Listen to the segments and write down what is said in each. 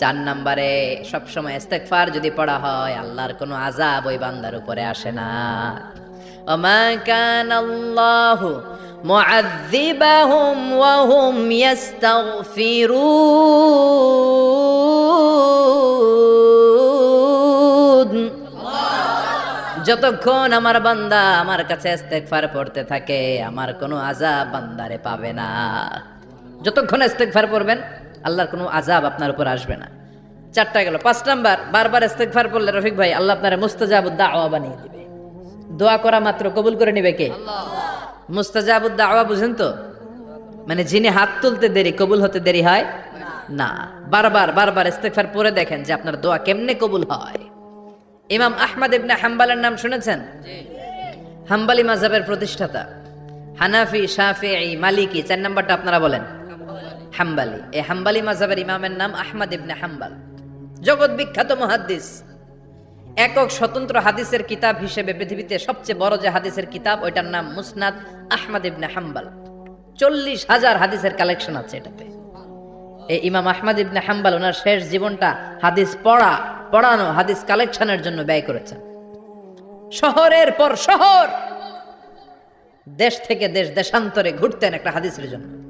চার নম্বরে সবসময় ইস্তেগফার যদি পড়া হয়, আল্লাহর কোনো আজাব ওই বান্দার উপরে আসে না। যতক্ষণ আমার বান্দা আমার কাছে ইস্তেগফার পড়তে থাকে, আমার কোনো আজাব বান্দারে পাবে না। যতক্ষণ ইস্তেগফার পড়বেন আল্লাহর কোনো আজাব আপনার উপর আসবে না। চারটা গেল পাঁচ নাম্বার বারবার ইস্তেগফার পড়লে রফিক ভাই আল্লাহ আপনার মুস্তাজাবুদ দাওয়া বানিয়ে দিবে। দোয়া করা মাত্র কবুল করে নেবে কে? মুস্তাজাবুদ আওয়া বুঝেন তো? মানে যিনি হাত তুলতে দেরি কবুল হতে দেরি হয়? না। বারবার বারবার ইস্তেগফার পড়ে দেখেন যে আপনার দোয়া কেমনে কবুল হয়। ইমাম আহমদ ইবনে হাম্বালের নাম শুনেছেন? হাম্বালি মাযহাবের প্রতিষ্ঠাতা। হানাফি শাফিঈ মালিকি চার নাম্বারটা আপনারা বলেন। হাম্বালি। এই হাম্বালি মাযহাবের ইমামের নাম আহমদ ইবনে হাম্বাল। জগৎ বিখ্যাত মুহাদ্দিস। একক স্বতন্ত্র হাদিসের কিতাব হিসেবে পৃথিবীতে সবচেয়ে বড় যে হাদিসের কিতাব, ওইটার নাম মুসনাদ আহমদ ইবনে হাম্বাল। চল্লিশ হাজার হাদিসের কালেকশন আছে এটাতে। এই ইমাম আহমদ ইবনে হাম্বাল ওনার শেষ জীবনটা হাদিস পড়া, পড়ানো, হাদিস কালেকশনের জন্য ব্যয় করেছেন। শহরের পর শহর! দেশ থেকে দেশ, দেশান্তরে ঘুরতেন একটা হাদিসের জন্য।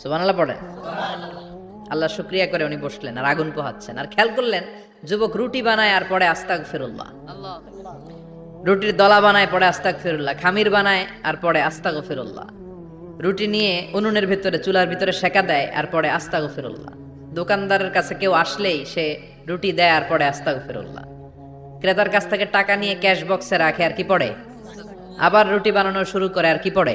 সুবানাল্লাহ পড়েন। আল্লাহ শুক্রিয়া করে উনি বসলেন আর আগুন পোহাচ্ছেন। আর খেয়াল করলেন, যুবক রুটি বানায় আর পরে আস্তাক ফিরুল্লাহ রুটির দলা বানায় পরে আস্তাক ফিরুল্লাহ খামির বানায় আর পরে আস্তাক ফিরুল্লাহ রুটি নিয়ে উনুনের ভিতরে, চুলার ভিতরে সেকা দেয় আর পরে আস্তাক ফিরুল্লাহ দোকানদারের কাছে কেউ আসলেই সে রুটি দেয় আর পরে আস্তাক ফিরুল্লাহ ক্রেতার কাছ থেকে টাকা নিয়ে ক্যাশ বক্সে রাখে আর কি পড়ে? আবার রুটি বানানো শুরু করে আর কি পড়ে?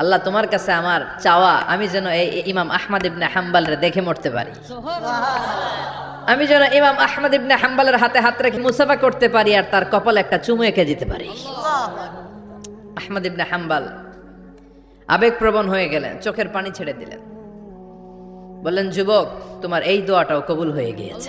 আল্লাহ তোমার কাছে আমার চাওয়া আমি যেন এই ইমাম আহমদ ইবনে হাম্বালরে দেখে মরতে পারি। আমি যেন ইমাম আহমদ ইবনে হাম্বালের হাতে হাত রেখে মুসাফা করতে পারি আর তার কপালে একটা চুমু এঁকে দিতে পারি। আহমদ ইবনে হাম্বাল আবেগপ্রবণ হয়ে গেলেন চোখের পানি ছেড়ে দিলেন। বললেন যুবক তোমার এই দোয়াটাও কবুল হয়ে গিয়েছে।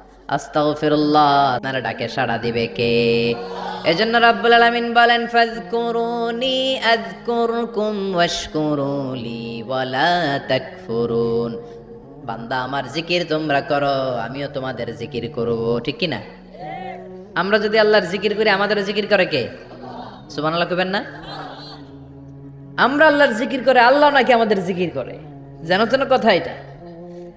আস্তাগ ফিরুল্লাহ আপনারা ডাকে সাড়া দিবে কে? এজন্য রাব্বুল আলামিন বলেন, ফাযকুরুনি আযকুরকুম ওয়াশকুরুলি ওয়ালা তাকফুরুন। বান্দা, আমার জিকির তোমরা করো, আমিও তোমাদের জিকির করব। ঠিক কি না আমরা যদি আল্লাহর জিকির করি, আমাদের জিকির করে কে? সুবহানাল্লাহ কবেন না? আমরা আল্লাহর জিকির করে, আল্লাহ নাকি আমাদের জিকির করে? জানো তো কথা এটা।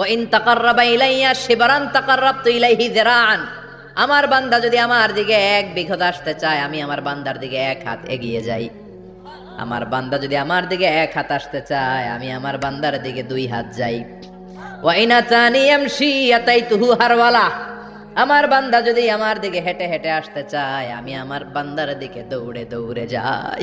ও ইন যিরাআন। আমার বান্দা যদি আমার দিকে এক বিঘত আসতে চায়, আমি আমার বান্দার দিকে এক হাত এগিয়ে যাই। আমার বান্দা যদি আমার দিকে এক হাত আসতে চায়, আমি আমার বান্দার দিকে দুই হাত যাই। ওয়াইনা চানি এমসি আতাইতুহু হারওয়ালা। আমার বান্দা যদি আমার দিকে হেঁটে হেঁটে আসতে চায়, আমি আমার বান্দার দিকে দৌড়ে দৌড়ে যাই।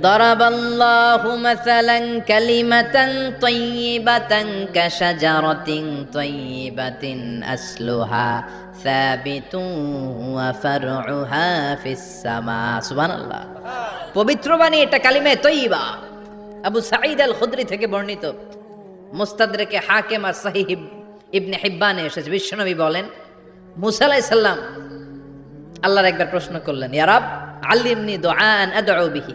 ضرب الله مثلا كلمة طيبة كشجرة طيبة أصلها ثابت وفرعها في السماء سبحان الله পবিত্র বাণী এটা কালিমায়ে তৈবা আবু সাঈদ আল খুদরি থেকে বর্ণিত মুস্তাদরেকে হাকেম আর সাহিহ ইবনে হিব্বানে এসেছে বিশ্বনবী বলেন মুসা আলাইহিস সালাম আল্লাহর একবার প্রশ্ন করলেন ইয়ারাব আল্লিমনি দোয়ান আদউ বিহি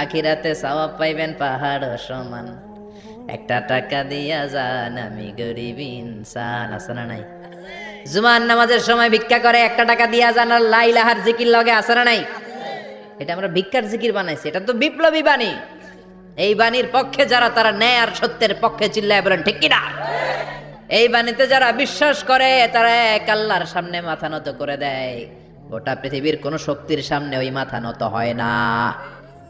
আখিরাতে সওয়াব পাইবেন পাহাড় সমান। একটা টাকা দিয়া যান আমি গরিব ইনসান, আছে না নাই? জুমান নামাজের সময় ভিক্ষা করে, একটা টাকা দিয়া যান আর লাইলাহার জিকির লগে, আছে না নাই? এটা আমরা ভিক্ষার জিকির বানাইছি, এটা তো বিপ্লবী বাণী। এই বাণীর পক্ষে যারা, তারা ন্যায় আর সত্যের পক্ষে চিল্লায় বলেন, ঠিক কিনা? এই বাণীতে যারা বিশ্বাস করে, তারা এক আল্লাহর সামনে মাথা নত করে দেয়। গোটা পৃথিবীর কোন শক্তির সামনে ওই মাথা নত হয় না।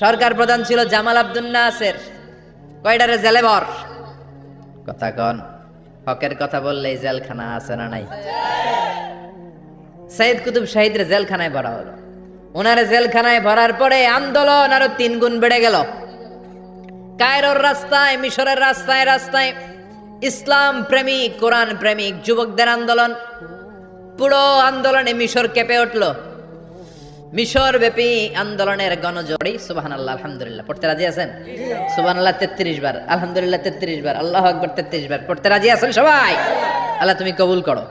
সরকার প্রধান ছিল জামাল আব্দুল নাসের। কয়ডারে জেলে ভর? কথা কন হকের কথা বললেই জেলখানা আছে না নাই? সাইদ কুতুব শাহিদের জেলখানায় ভরা হলো। ওনার জেলখানায় ভরার পরে আন্দোলন আরও তিন গুণ বেড়ে গেল। কায়রোর রাস্তায় মিশরের রাস্তায় রাস্তায় ইসলাম প্রেমিক কোরআন প্রেমিক যুবকদের আন্দোলন। পুরো আন্দোলনে মিশর কেঁপে উঠল। মিশর ব্যাপী আন্দোলনের গণজড়ি সুবাহান আল্লাহ আলহামদুলিল্লাহ। পড়তে রাজি আছেন? সুবাহান আল্লাহ তেত্রিশ বার। আলহামদুলিল্লাহ, তেত্রিশ বার। আল্লাহ আকবর, তেত্রিশ বার। পড়তে রাজি আছেন সবাই? আল্লাহ তুমি কবুল করো।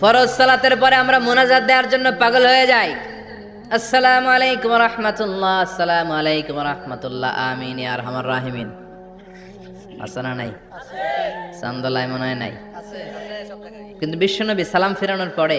ফরজ সালাতের পরে আমরা মোনাজাত দেওয়ার জন্য পাগল হয়ে যাই। আসসালামু আলাইকুম রহমতুল্লাহ। আসসালামু আলাইকুম রহমতুল্লাহ। আমিন আর হামার রাহিমিন। আসানা নাই? চান্দলায় মনে হয় নাই। কিন্তু বিশ্বনবী সালাম ফেরানোর পরে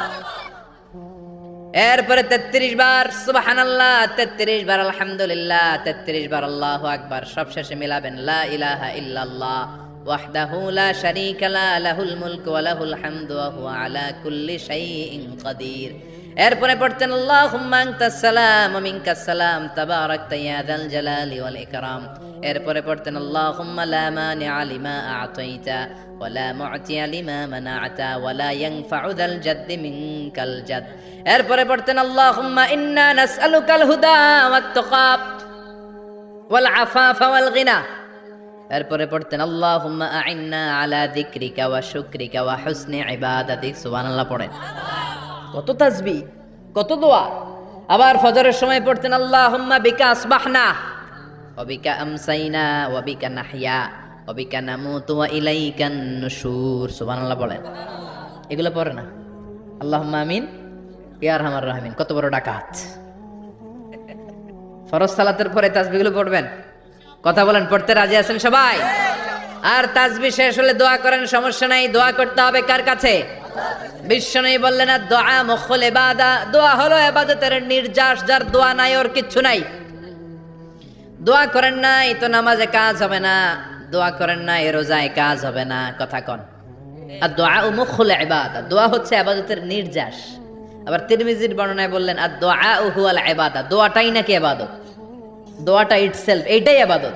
এরপরে তেত্রিশ বার সুবাহান আল্লাহ তেত্রিশ বার, আলহামদুলিল্লাহ, তেত্রিশ বার, আল্লাহ আকবার। সব শেষে মিলাবেন, লা ইলাহা ইল্লাল্লাহ, ওয়াহদাহু লা শারীকা লা, লাহুল মুলকু ওয়া লাহুল হামদু ওয়া হুয়া আলা কুল্লি শাইইন কাদির। এরপরে পড়তেন, আল্লাহুম্মা আনতাস সালাম, ওয়া মিনকাস সালাম, তাবারাকতা ইয়া যাল জালালি ওয়াল ইকরাম। এরপরে পড়তেন, আল্লাহুম্মা লা মানিআ লিমা আ'তাইতা, ওয়া লা মু'তিয়া লিমা মানা'তা, ওয়া লা ইয়ানফা'ু যাল জাদ্দি মিনকাল জাদ এরপরে পড়তেন, আল্লাহুম্মা ইন্না নাসআলুকাল হুদা ওয়াত তাকা ওয়াল আফাফা ওয়াল গিনা। এরপরে পড়তেন, আল্লাহুম্মা আইন্না আলা যিকরিকা ওয়া শুকরিকা ওয়া হুসনি ইবাদাতিক সুবহানাল্লাহ পড়েন। কত তাজবি, কত দোয়া। আবার ফজরের সময় পড়তেন, আল্লাহুম্মা বিকা আসবাহনা, ওয়া বিকা আমসাইনা, ওয়া বিকা নাহইয়া, ওয়া বিকা নামুতু, ওয়া ইলাইকান নুশুর। সুবহানাল্লাহ বলেন। এগুলো পড়ে না। আল্লাহুম্মা আমিন, ইয়া আরহামার রাহিমিন। কত বড় ডাকাত। ফরজ সালাতের পরে তাসবিগুলো পড়বেন। কথা বলেন, পড়তে রাজি আছেন সবাই? আর তাজবি শেষ হলে দোয়া করেন, সমস্যা নাই। দোয়া করতে হবে কার কাছে? বললেন দোয়া দোয়া হলো এবাদতের নির্যাস যার দোয়া নাই, ওর কিচ্ছু নাই। দোয়া করেন তো নামাজে কাজ হবে না, দোয়া করেন রোজায় কাজ হবে না, কথা কন। আর দোয়া ও মুখল এবাদা দোয়া হচ্ছে আবাদতের নির্যাস। আবার তিরমিজির বর্ণনায় বললেন, আর দোয়া ও এবাদা দোয়াটাই নাকি এবাদত দোয়াটা ইটসেলফ এইটাই আবাদত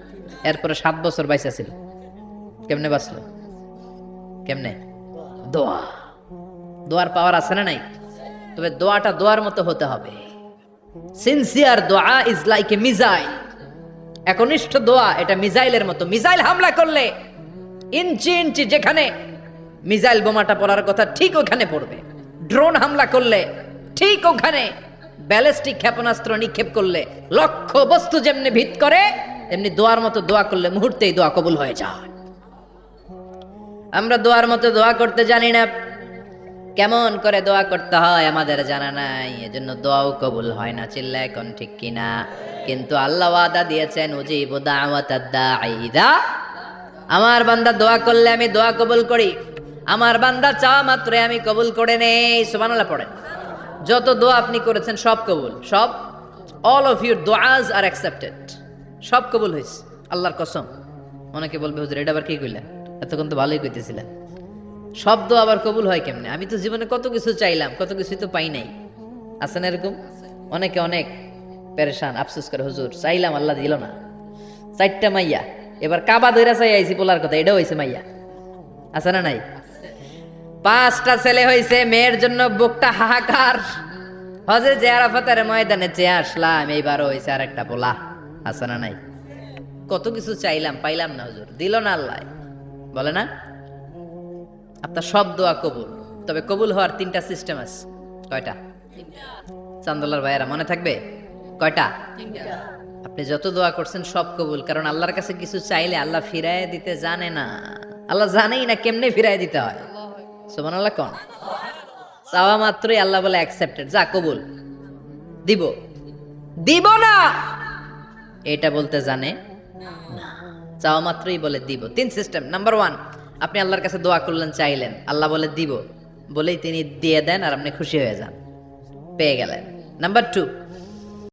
এরপরে সাত বছর বাইসা ছিল। কেমনে বাঁচলো? কেমনে? দোয়া। দোয়ার পাওয়ার আছে না নাই? তবে দোয়াটা দোয়ার মতো হতে হবে। সিনসিয়ার দোয়া ইজ লাইক এ মিজাইল একনিষ্ঠ দোয়া, এটা মিজাইলের মতো। মিজাইল হামলা করলে ইঞ্চি ইঞ্চি যেখানে মিজাইল বোমাটা পড়ার কথা ঠিক ওখানে পড়বে। ড্রোন হামলা করলে ঠিক ওখানে ব্যালিস্টিক ক্ষেপণাস্ত্র নিক্ষেপ করলে লক্ষ্য বস্তু যেমনি ভিত করে এমনি দোয়ার মতো দোয়া করলে মুহূর্তেই দোয়া কবুল হয়ে যায়। আমরা দোয়ার মতো দোয়া করতে জানি না, কেমন করে দোয়া করতে হয় আমাদের জানা নাই, এজন্য দোয়াও কবুল হয় না চিল্লা এখন ঠিক কিনা কিন্তু আল্লাহ ওয়াদা দিয়েছেন, উজিবু দাওয়াতাদ দাঈদা। আমার বান্দা দোয়া করলে আমি দোয়া কবুল করি, আমার বান্দা চাওয়া মাত্রে আমি কবুল করে নেই, সুবহানাল্লাহ পড়েন। যত দোয়া আপনি করেছেন সব কবুল, সব অল অফ ইউর দোয়াজ আর অ্যাকসেপ্টেড সব কবুল হয়েছে। আল্লাহর কসম। অনেকে বলবে, হুজুর, এটা আবার কি কইলেন এতক্ষণ তো ভালোই কইতেছিলেন। শব্দ আবার কবুল হয় কেমনে? আমি তো জীবনে কত কিছু চাইলাম, কত কিছুই তো পাই নাই। আছে না এরকম? অনেকে অনেক পেরেশান, আফসোস করে, হুজুর, চাইলাম, আল্লাহ দিল না। চারটা মাইয়া। এবার কাবা ধৈরা চাই আইছি পোলার কথা, এটাও হয়েছে মাইয়া। আছে না নাই? পাঁচটা ছেলে হয়েছে মেয়ের জন্য বুকটা হাহাকার। হজে যে আরাফাতের ময়দানে চেয়ে আসলাম, এইবারও হয়েছে আর একটা পোলা। আছে নাই? কত কিছু চাইলাম, পাইলাম না হুজুর। দিল না আল্লাহ। বলে না? আপনার সব দোয়া কবুল। তবে কবুল হওয়ার তিনটা সিস্টেম আছে। কয়টা? চান্দোলার ভাইয়েরা, মনে থাকবে? কয়টা? আপনি যত দোয়া করছেন সব কবুল, কারণ আল্লাহর কাছে কিছু চাইলে আল্লাহ ফিরায় দিতে জানে না। আল্লাহ জানেই না কেমনে ফিরাই দিতে হয়। সুমান আল্লাহ কন। চাওয়া মাত্রই আল্লাহ বলে অ্যাকসেপ্টেড যা, কবুল। দিব। দিব না! এটা বলতে জানে? চাওয়া মাত্রই বলে দিব। তিন সিস্টেম নাম্বার ওয়ান আপনি আল্লাহর কাছে দোয়া করলেন, চাইলেন। আল্লাহ বলে দিব। বলেই তিনি দিয়ে দেন আর আপনি খুশি হয়ে যান। পেয়ে গেলেন। Number two